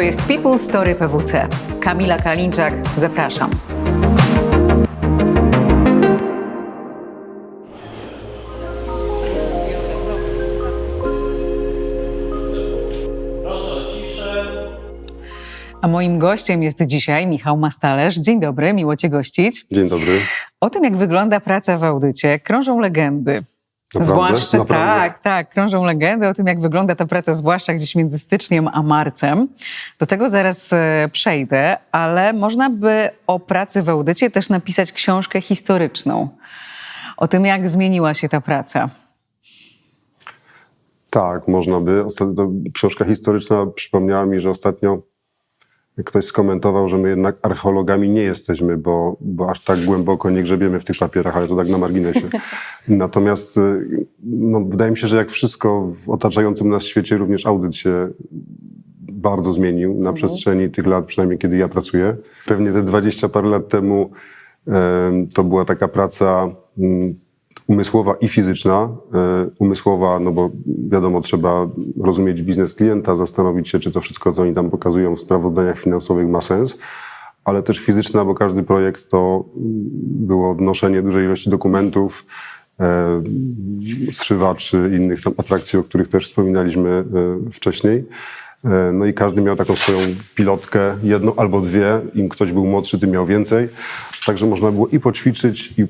To jest People Story PWC. Kamila Kalinczak, zapraszam. A moim gościem jest dzisiaj Michał Mastalerz. Dzień dobry, miło Cię gościć. Dzień dobry. O tym, jak wygląda praca w audycie, krążą legendy. Naprawdę? Zwłaszcza Naprawdę? tak, tak, krążą legendy o tym, jak wygląda ta praca, zwłaszcza gdzieś między styczniem a marcem. Do tego zaraz e, przejdę, ale można by o pracy w audycie też napisać książkę historyczną. O tym, jak zmieniła się ta praca. Tak, można by. Ostatnio, książka historyczna przypomniała mi, że ostatnio ktoś skomentował, że my jednak archeologami nie jesteśmy, bo, bo aż tak głęboko nie grzebiemy w tych papierach, ale to tak na marginesie. Natomiast y, no, wydaje mi się, że jak wszystko w otaczającym nas świecie, również audyt się bardzo zmienił na przestrzeni tych lat, przynajmniej kiedy ja pracuję. Pewnie te 20 parę lat temu em, to była taka praca mm, umysłowa i fizyczna. E, Umysłowa, no bo wiadomo, trzeba rozumieć biznes klienta, zastanowić się, czy to wszystko, co oni tam pokazują w sprawozdaniach finansowych ma sens, ale też fizyczna, bo każdy projekt to było odnoszenie dużej ilości dokumentów, e, strzywaczy, innych tam atrakcji, o których też wspominaliśmy e, wcześniej. E, No i każdy miał taką swoją pilotkę, jedną albo dwie. Im ktoś był młodszy, tym miał więcej. Także można było i poćwiczyć, i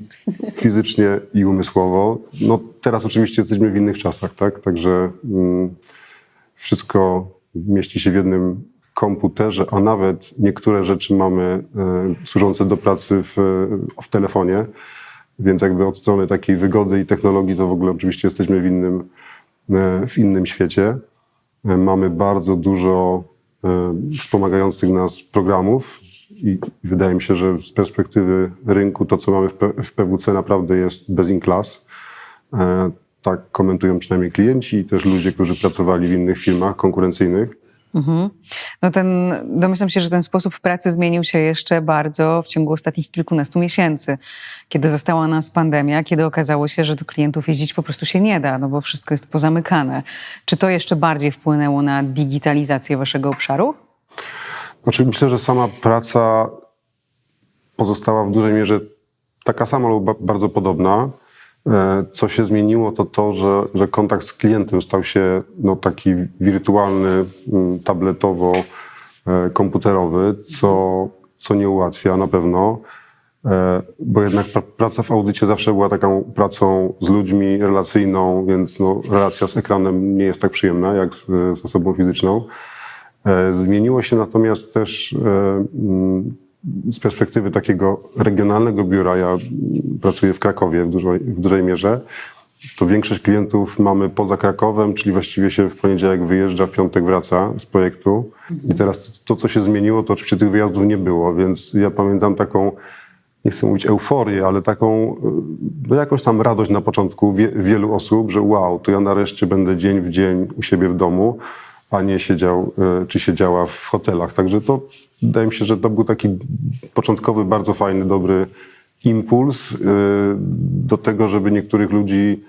fizycznie, i umysłowo. No teraz oczywiście jesteśmy w innych czasach, tak? Także mm, wszystko mieści się w jednym komputerze, a nawet niektóre rzeczy mamy e, służące do pracy w, w telefonie. Więc jakby od strony takiej wygody i technologii to w ogóle oczywiście jesteśmy w innym, e, w innym świecie. E, Mamy bardzo dużo e, wspomagających nas programów i wydaje mi się, że z perspektywy rynku to, co mamy w, PWC naprawdę jest best in class. E, Tak komentują przynajmniej klienci i też ludzie, którzy pracowali w innych firmach konkurencyjnych. No ten, domyślam się, że ten sposób pracy zmienił się jeszcze bardzo w ciągu ostatnich kilkunastu miesięcy, kiedy zastała nas pandemia, kiedy okazało się, że do klientów jeździć po prostu się nie da, no bo wszystko jest pozamykane. Czy to jeszcze bardziej wpłynęło na digitalizację waszego obszaru? Znaczy myślę, że sama praca pozostała w dużej mierze taka sama lub ba- bardzo podobna. E, Co się zmieniło, to to, że, że kontakt z klientem stał się no, taki wirtualny, mm, tabletowo-komputerowy, co, co nie ułatwia na pewno, E, bo jednak pra- praca w audycie zawsze była taką pracą z ludźmi, relacyjną, więc no, relacja z ekranem nie jest tak przyjemna jak z, z osobą fizyczną. E, Zmieniło się natomiast też e, mm, z perspektywy takiego regionalnego biura, ja pracuję w Krakowie w dużej, w dużej mierze, to większość klientów mamy poza Krakowem, czyli właściwie się w poniedziałek wyjeżdża, w piątek wraca z projektu. I teraz to, co się zmieniło, to oczywiście tych wyjazdów nie było, więc ja pamiętam taką, nie chcę mówić euforię, ale taką, no jakąś tam radość na początku wie, wielu osób, że wow, to ja nareszcie będę dzień w dzień u siebie w domu, a nie siedział, y, czy siedziała w hotelach. Także to wydaje mi się, że to był taki początkowy, bardzo fajny, dobry impuls y, do tego, żeby niektórych ludzi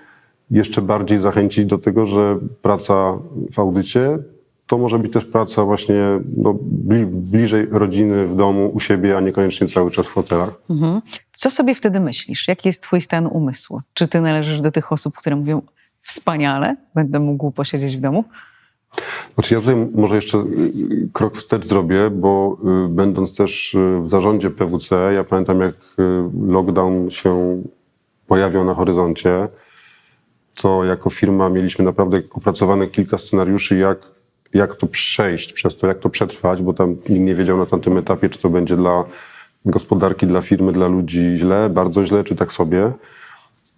jeszcze bardziej zachęcić do tego, że praca w audycie to może być też praca właśnie no, bli, bliżej rodziny, w domu, u siebie, a niekoniecznie cały czas w hotelach. Mhm. Co sobie wtedy myślisz? Jaki jest twój stan umysłu? Czy ty należysz do tych osób, które mówią wspaniale, będę mógł posiedzieć w domu? Znaczy ja tutaj może jeszcze y, krok wstecz zrobię, bo y, będąc też y, w zarządzie PWC, ja pamiętam jak y, lockdown się pojawiał na horyzoncie, to jako firma mieliśmy naprawdę opracowane kilka scenariuszy, jak, jak to przejść przez to, jak to przetrwać, bo tam nikt nie wiedział na tamtym etapie, czy to będzie dla gospodarki, dla firmy, dla ludzi źle, bardzo źle, czy tak sobie.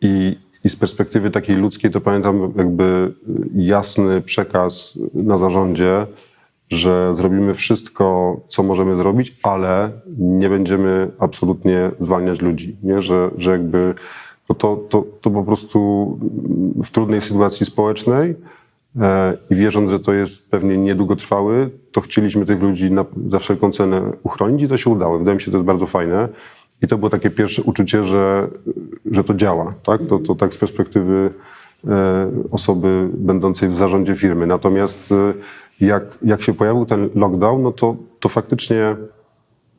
I, I z perspektywy takiej ludzkiej to pamiętam jakby jasny przekaz na zarządzie, że zrobimy wszystko, co możemy zrobić, ale nie będziemy absolutnie zwalniać ludzi. Nie? Że, że jakby to, to, to, to po prostu w trudnej sytuacji społecznej e, i wierząc, że to jest pewnie niedługotrwały, to chcieliśmy tych ludzi na, za wszelką cenę uchronić i to się udało. Wydaje mi się, to jest bardzo fajne. I to było takie pierwsze uczucie, że, że to działa. Tak? To, to tak z perspektywy e, osoby będącej w zarządzie firmy. Natomiast e, Jak, jak się pojawił ten lockdown, no to, to faktycznie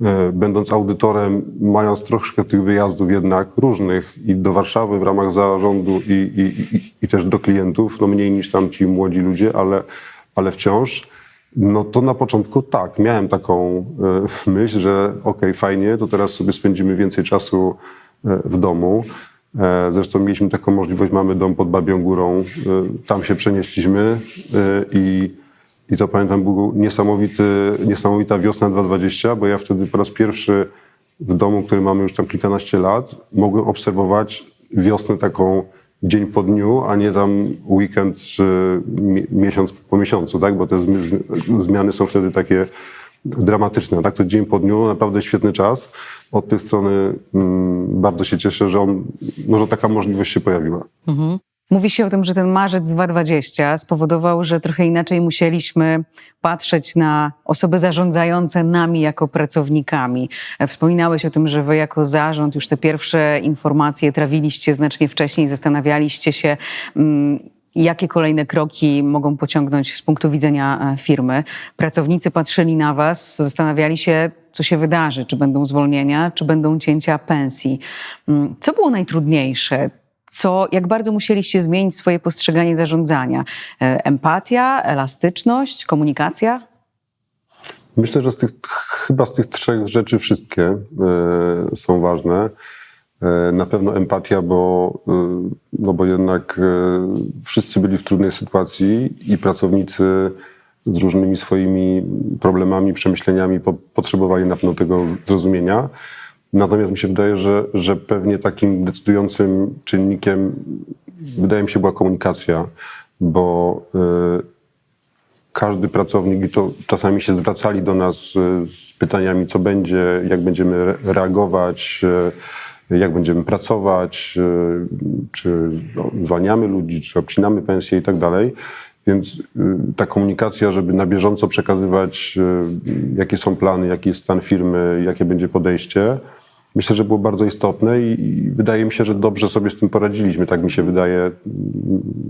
e, będąc audytorem, mając troszkę tych wyjazdów jednak różnych i do Warszawy w ramach zarządu i, i, i, i też do klientów, no mniej niż tam ci młodzi ludzie, ale, ale wciąż, no to na początku tak, miałem taką e, myśl, że okej, fajnie, to teraz sobie spędzimy więcej czasu e, w domu. E, Zresztą mieliśmy taką możliwość, mamy dom pod Babią Górą, tam się przenieśliśmy i, i to pamiętam był niesamowity, niesamowita wiosna 2020, bo ja wtedy po raz pierwszy w domu, który mamy już tam kilkanaście lat, mogłem obserwować wiosnę taką dzień po dniu, a nie tam weekend czy mi- miesiąc po miesiącu, tak? Bo te zmiany są wtedy takie dramatyczne, tak? To dzień po dniu, naprawdę świetny czas. Od tej strony mm, bardzo się cieszę, że, on, no, że taka możliwość się pojawiła. Mówi się o tym, że ten marzec 2020 spowodował, że trochę inaczej musieliśmy patrzeć na osoby zarządzające nami jako pracownikami. Wspominałeś o tym, że wy jako zarząd już te pierwsze informacje trawiliście znacznie wcześniej, zastanawialiście się, mm, jakie kolejne kroki mogą pociągnąć z punktu widzenia e, firmy. Pracownicy patrzyli na was, zastanawiali się, co się wydarzy, czy będą zwolnienia, czy będą cięcia pensji. Mm, Co było najtrudniejsze? Co, jak bardzo musieliście zmienić swoje postrzeganie zarządzania? E, Empatia, elastyczność, komunikacja? Myślę, że z tych, chyba z tych trzech rzeczy wszystkie e, są ważne. E, na pewno empatia, bo, e, no bo jednak wszyscy byli w trudnej sytuacji i pracownicy z różnymi swoimi problemami, przemyśleniami po, potrzebowali na pewno tego zrozumienia. Natomiast mi się wydaje, że, że pewnie takim decydującym czynnikiem wydaje mi się była komunikacja, bo e, każdy pracownik, i to czasami się zwracali do nas e, z pytaniami, co będzie, jak będziemy re- reagować, e, jak będziemy pracować, e, czy zwalniamy ludzi, czy obcinamy pensje i tak dalej. Więc ta komunikacja, żeby na bieżąco przekazywać, jakie są plany, jaki jest stan firmy, jakie będzie podejście, myślę, że było bardzo istotne i, i wydaje mi się, że dobrze sobie z tym poradziliśmy. Tak mi się wydaje,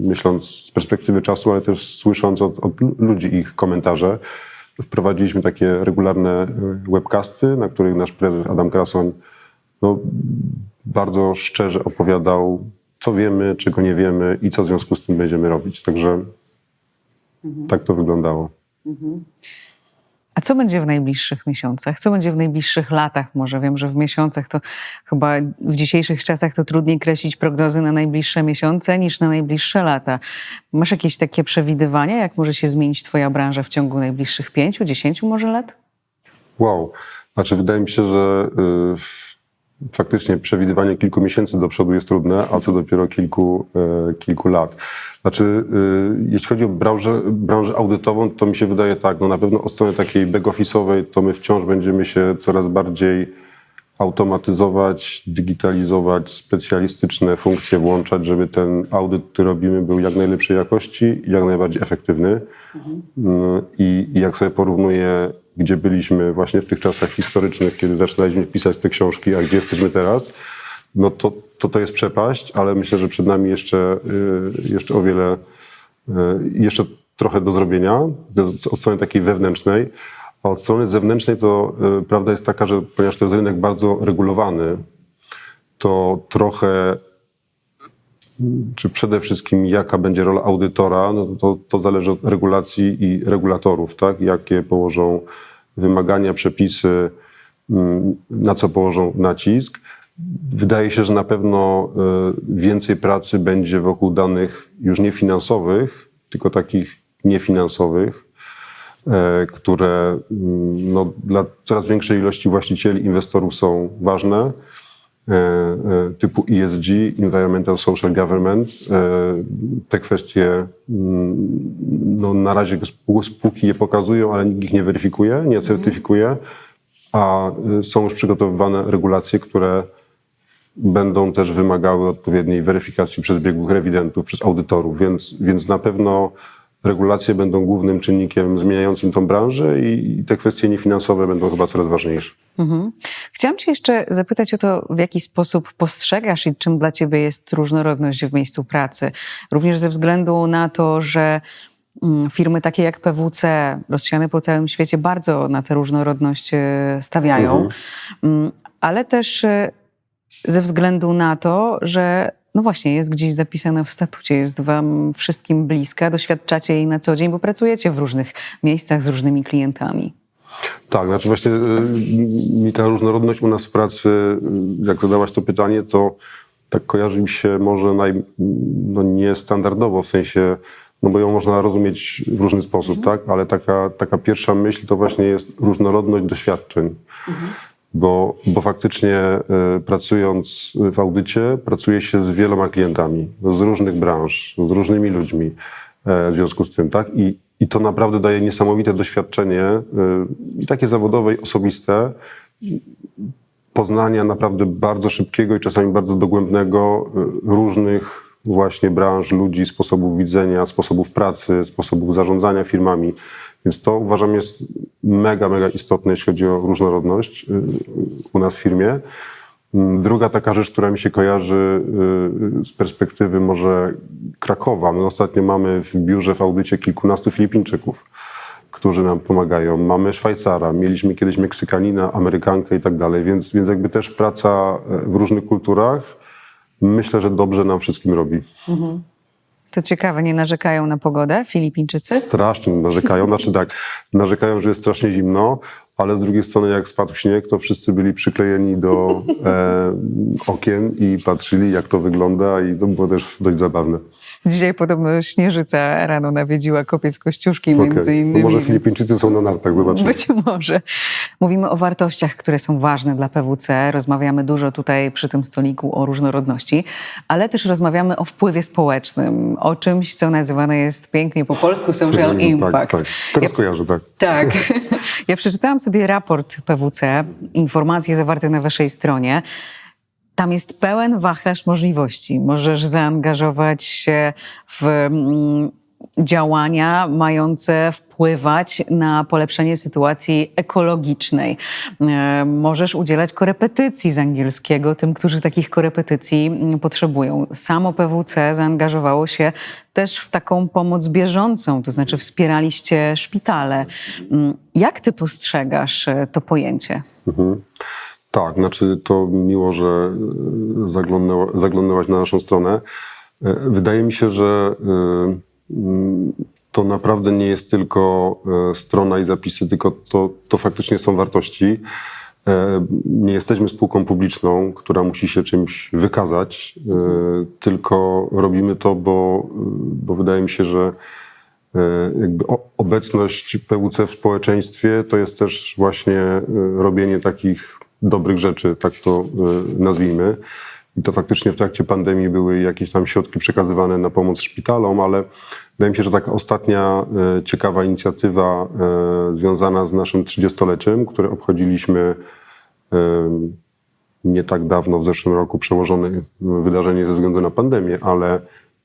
myśląc z perspektywy czasu, ale też słysząc od, od ludzi ich komentarze. Wprowadziliśmy takie regularne y, webcasty, na których nasz prezes Adam Krasoń no, bardzo szczerze opowiadał, co wiemy, czego nie wiemy i co w związku z tym będziemy robić. Także tak to wyglądało. A co będzie w najbliższych miesiącach? Co będzie w najbliższych latach? Może wiem, że w miesiącach to chyba w dzisiejszych czasach to trudniej kreślić prognozy na najbliższe miesiące niż na najbliższe lata. Masz jakieś takie przewidywania, jak może się zmienić Twoja branża w ciągu najbliższych pięciu, dziesięciu może lat? Wow. Znaczy, wydaje mi się, że y, f- faktycznie przewidywanie kilku miesięcy do przodu jest trudne, a co dopiero kilku, y, kilku lat. Znaczy, y, jeśli chodzi o branżę, branżę audytową, to mi się wydaje tak, no na pewno od strony takiej back-office'owej, to my wciąż będziemy się coraz bardziej automatyzować, digitalizować, specjalistyczne funkcje włączać, żeby ten audyt, który robimy, był jak najlepszej jakości jak najbardziej efektywny. Mm, I, I jak sobie porównuję, gdzie byliśmy właśnie w tych czasach historycznych, kiedy zaczynaliśmy pisać te książki, a gdzie jesteśmy teraz, no to to, to jest przepaść, ale myślę, że przed nami jeszcze, y, jeszcze o wiele, y, jeszcze trochę do zrobienia od strony takiej wewnętrznej. A od strony zewnętrznej to y, prawda jest taka, że ponieważ to jest rynek bardzo regulowany, to trochę czy przede wszystkim jaka będzie rola audytora, no to, to zależy od regulacji i regulatorów, tak? Jakie położą wymagania, przepisy, mm, na co położą nacisk. Wydaje się, że na pewno y, więcej pracy będzie wokół danych już nie finansowych, tylko takich niefinansowych, e, które mm, no, dla coraz większej ilości właścicieli, inwestorów są ważne typu ESG, Environmental Social Government. E, Te kwestie mm, no, na razie spół- spółki je pokazują, ale nikt ich nie weryfikuje, nie certyfikuje, a są już przygotowywane regulacje, które będą też wymagały odpowiedniej weryfikacji przez biegłych rewidentów, przez audytorów, więc, więc na pewno regulacje będą głównym czynnikiem zmieniającym tą branżę i, i te kwestie niefinansowe będą chyba coraz ważniejsze. Mhm. Chciałam Cię jeszcze zapytać o to, w jaki sposób postrzegasz i czym dla Ciebie jest różnorodność w miejscu pracy. Również ze względu na to, że mm, firmy takie jak PWC, rozsiane po całym świecie, bardzo na tę różnorodność e, stawiają, Mm, ale też e, ze względu na to, że no właśnie jest gdzieś zapisana w statucie, jest wam wszystkim bliska, doświadczacie jej na co dzień, bo pracujecie w różnych miejscach z różnymi klientami. Tak, znaczy właśnie y, mi ta różnorodność u nas w pracy, y, jak zadałaś to pytanie, to tak kojarzy mi się może naj, no niestandardowo, w sensie, no bo ją można rozumieć w różny sposób, tak? Ale taka, taka pierwsza myśl to właśnie jest różnorodność doświadczeń. Bo, bo faktycznie y, pracując w audycie, pracuje się z wieloma klientami, z różnych branż, z różnymi ludźmi e, w związku z tym, tak? I, i to naprawdę daje niesamowite doświadczenie y, i takie zawodowe, i osobiste, poznania naprawdę bardzo szybkiego i czasami bardzo dogłębnego różnych właśnie branż, ludzi, sposobów widzenia, sposobów pracy, sposobów zarządzania firmami. Więc to uważam jest mega, mega istotne, jeśli chodzi o różnorodność y, u nas w firmie. Mm, Druga taka rzecz, która mi się kojarzy y, z perspektywy może Krakowa. My ostatnio mamy w biurze, w audycie kilkunastu Filipińczyków, którzy nam pomagają. Mamy Szwajcara, mieliśmy kiedyś Meksykanina, Amerykankę i tak dalej, więc, więc jakby też praca e, w różnych kulturach myślę, że dobrze nam wszystkim robi. To ciekawe, nie narzekają na pogodę Filipińczycy? Strasznie narzekają, znaczy tak, narzekają, że jest strasznie zimno, ale z drugiej strony jak spadł śnieg, to wszyscy byli przyklejeni do e, okien i patrzyli jak to wygląda i to było też dość zabawne. Dzisiaj podobno Śnieżyca rano nawiedziła kopiec Kościuszki między Okej. innymi. No może Filipińczycy są na nartach, zobaczymy. Być może. Mówimy o wartościach, które są ważne dla PWC. Rozmawiamy dużo tutaj przy tym stoliku o różnorodności, ale też rozmawiamy o wpływie społecznym, o czymś, co nazywane jest pięknie po polsku social impact. Tak, tak. Teraz Ja- kojarzę, tak. tak. Ja przeczytałam sobie raport PWC, informacje zawarte na waszej stronie. Tam jest pełen wachlarz możliwości. Możesz zaangażować się w mm, działania mające wpływać na polepszenie sytuacji ekologicznej. E, Możesz udzielać korepetycji z angielskiego tym, którzy takich korepetycji mm, potrzebują. Samo PWC zaangażowało się też w taką pomoc bieżącą, to znaczy wspieraliście szpitale. Mm, Jak ty postrzegasz e, to pojęcie? Tak, znaczy to miło, że e, zaglądnęła, zaglądnęłaś na naszą stronę. E, Wydaje mi się, że e, to naprawdę nie jest tylko strona i zapisy, tylko to, to faktycznie są wartości. Nie jesteśmy spółką publiczną, która musi się czymś wykazać, tylko robimy to, bo, bo wydaje mi się, że jakby obecność PWC w społeczeństwie to jest też właśnie robienie takich dobrych rzeczy, tak to e, nazwijmy. I to faktycznie w trakcie pandemii były jakieś tam środki przekazywane na pomoc szpitalom, ale wydaje mi się, że taka ostatnia e, ciekawa inicjatywa e, związana z naszym 30-leciem, które obchodziliśmy nie tak dawno, w zeszłym roku, przełożone wydarzenie ze względu na pandemię, ale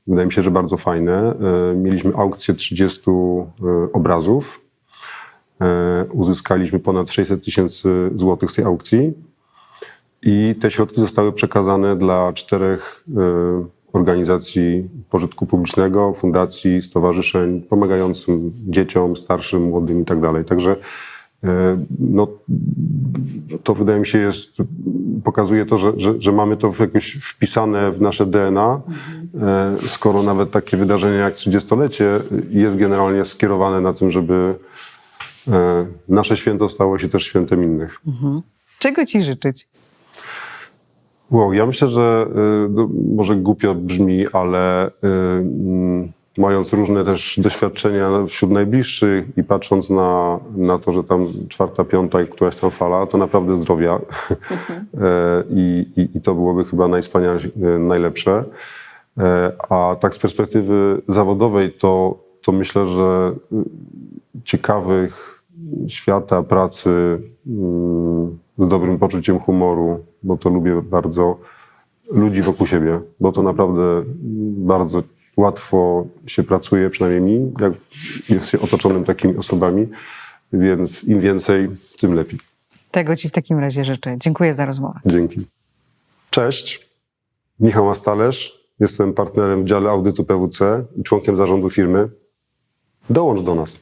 wydaje mi się, że bardzo fajne. Mieliśmy aukcję 30 e, obrazów. E, Uzyskaliśmy ponad 600 tysięcy złotych z tej aukcji i te środki zostały przekazane dla czterech e, organizacji pożytku publicznego, fundacji, stowarzyszeń pomagającym dzieciom, starszym, młodym i tak. Także e, no, to wydaje mi się jest, pokazuje to, że, że, że mamy to jakoś wpisane w nasze DNA, e, skoro nawet takie wydarzenie jak 30-lecie jest generalnie skierowane na tym, żeby nasze święto stało się też świętem innych. Czego ci życzyć? Wow, ja myślę, że y, no, może głupio brzmi, ale y, mając różne też doświadczenia wśród najbliższych i patrząc na, na to, że tam czwarta, piąta i któraś tam fala, to naprawdę zdrowia. E, I, i, I to byłoby chyba najwspanialsze, najlepsze. E, A tak z perspektywy zawodowej, to, to myślę, że ciekawych świata, pracy mm, z dobrym poczuciem humoru, bo to lubię bardzo, ludzi wokół siebie, bo to naprawdę bardzo łatwo się pracuje, przynajmniej mi, jak jest się otoczonym takimi osobami, więc im więcej, tym lepiej. Tego ci w takim razie życzę. Dziękuję za rozmowę. Dzięki. Cześć, Michał Mastalerz, jestem partnerem w dziale audytu PWC i członkiem zarządu firmy. Dołącz do nas.